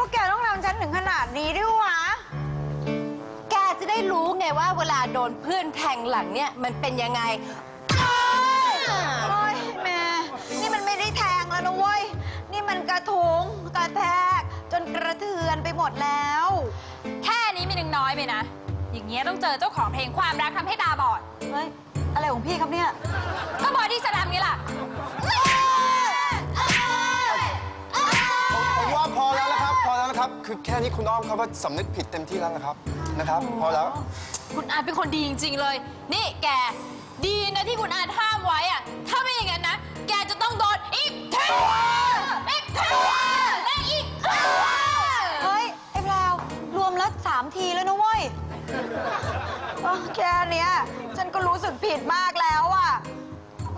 ขนาดนี้ด้วยวะ แกจะได้รู้ไงว่าเวลาโดนเพื่อนแทงหลังเนี่ยมันเป็นยังไง โอ้ยแม่ นี่มันไม่ได้แทงแล้วนะเว้ย นี่มันกระทุงกระแทก จนกระเทือนไปหมดแล้ว แค่นี้มันยังน้อยไปนะ อย่างเงี้ยต้องเจอเจ้าของเพลงความรักทำให้ตาบอด เฮ้ย อะไรของพี่ครับเนี่ย ก็บอดี้สแลมไงล่ะ ครับพอแล้วนะครับ คือแค่นี้คุณอ้อมเขาก็สำนึกผิดเต็มที่แล้วนะครับนะครับ พอแล้ว คุณอาร์ตเป็นคนดีจริง ๆ เลย นี่แก ดีนะที่คุณอาร์ตห้ามไว้อะถ้าไม่อย่างนั้นนะ แกจะต้องโดนอีกทีอีกทีและอีกทีเฮ้ย ไอ้แพลวรวมแล้วสามทีแล้วนะเว้ยเอ้อแค่เนี้ย ฉันก็รู้สึกผิดมากแล้วอะ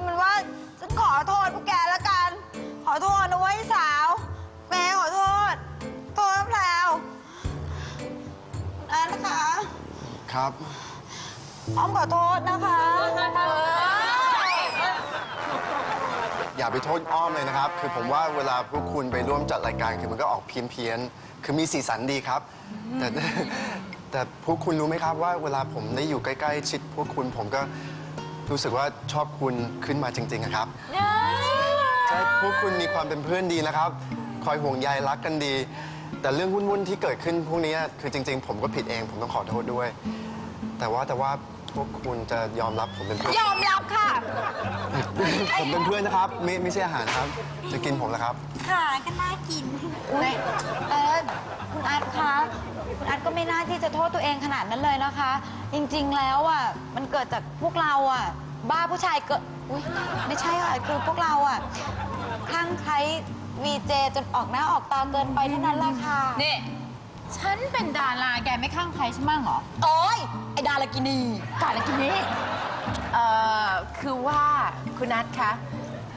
มันว่า ฉันขอโทษ ครับ อ้อมขอโทษนะคะ อย่าไปโทษอ้อมเลยนะครับ คือผมว่าเวลาพวกคุณไปร่วมจัดรายการคือมันก็ออกเพี้ยนเพี้ยนๆคือมีสีสันดีครับ แต่ แต่พวกคุณรู้ไหมครับว่าเวลาผมได้อยู่ใกล้ๆชิดพวกคุณผมก็รู้สึกว่าชอบคุณขึ้นมาจริงๆอะครับ ใช่พวกคุณมีความเป็นเพื่อนดีนะครับ คอยห่วงใยรักกันดี แต่เรื่องวุ่นๆที่เกิดขึ้นพวกนี้คือจริง ๆ ผมก็ผิดเอง ผมต้องขอโทษด้วย แต่ว่าแต่ว่าพวกคุณจะยอมรับผมเป็นเพื่อนยอมรับค่ะ ผมเป็นเพื่อนนะครับ ไม่ไม่ใช่อาหารนะครับ จะกินผมแล้วครับขาก็น่ากินอุ้ยเออคุณอาร์ตคะคุณอาร์ตก็ไม่น่าที่จะโทษตัวเองขนาดนั้นเลยนะคะ จริงๆแล้วอะมันเกิดจากพวกเราอะ บ้าผู้ชายเกิดอุ้ยไม่ใช่ค่ะคือพวกเราอะคลั่งไคล้วีเจจนออกหน้าออกตาเกินไปเท่านั้นแหละค่ะ นี่ ฉันเป็นดาราแกไม่ข้างใครใช่มั้งเหรอ โอ้ยไอ้ดารากินีกาลกินนี่เอ่อ คือว่าคุณนัทคะ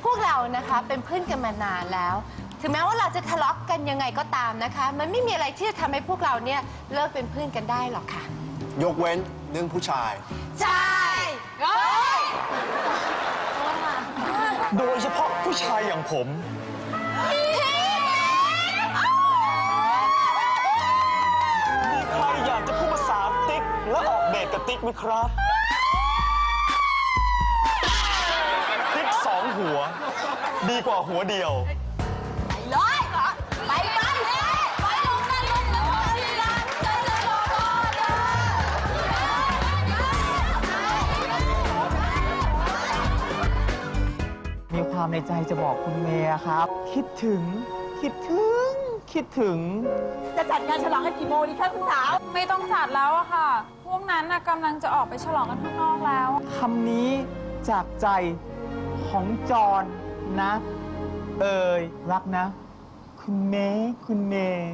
พวกเรานะคะเป็นเพื่อนกันมานานแล้ว ถึงแม้ว่าเราจะทะเลาะกันยังไงก็ตามนะคะ มันไม่มีอะไรที่จะทำให้พวกเราเนี่ยเลิกเป็นเพื่อนกันได้หรอกค่ะ ยกเว้นเรื่องผู้ชาย ใช่โดยเฉพาะผู้ชายอย่างผมมี ติ๊กไหมครับติ๊กสองหัว ดีกว่าหัวเดียวเลยไปไปไปลงกันลงกันลงกันมีความในใจจะบอกคุณเมย์ครับ คิดถึง คิดถึง คิดถึง จะจัดงานฉลองกันกี่โมงดีคะคุณสาว ไม่ต้องจัดแล้วอะค่ะ พวกนั้นน่ะกำลังจะออกไปฉลองกันข้างนอกแล้ว คำนี้จากใจของจรนะ เอ่ยรักนะ คุณเมย์คุณเมย์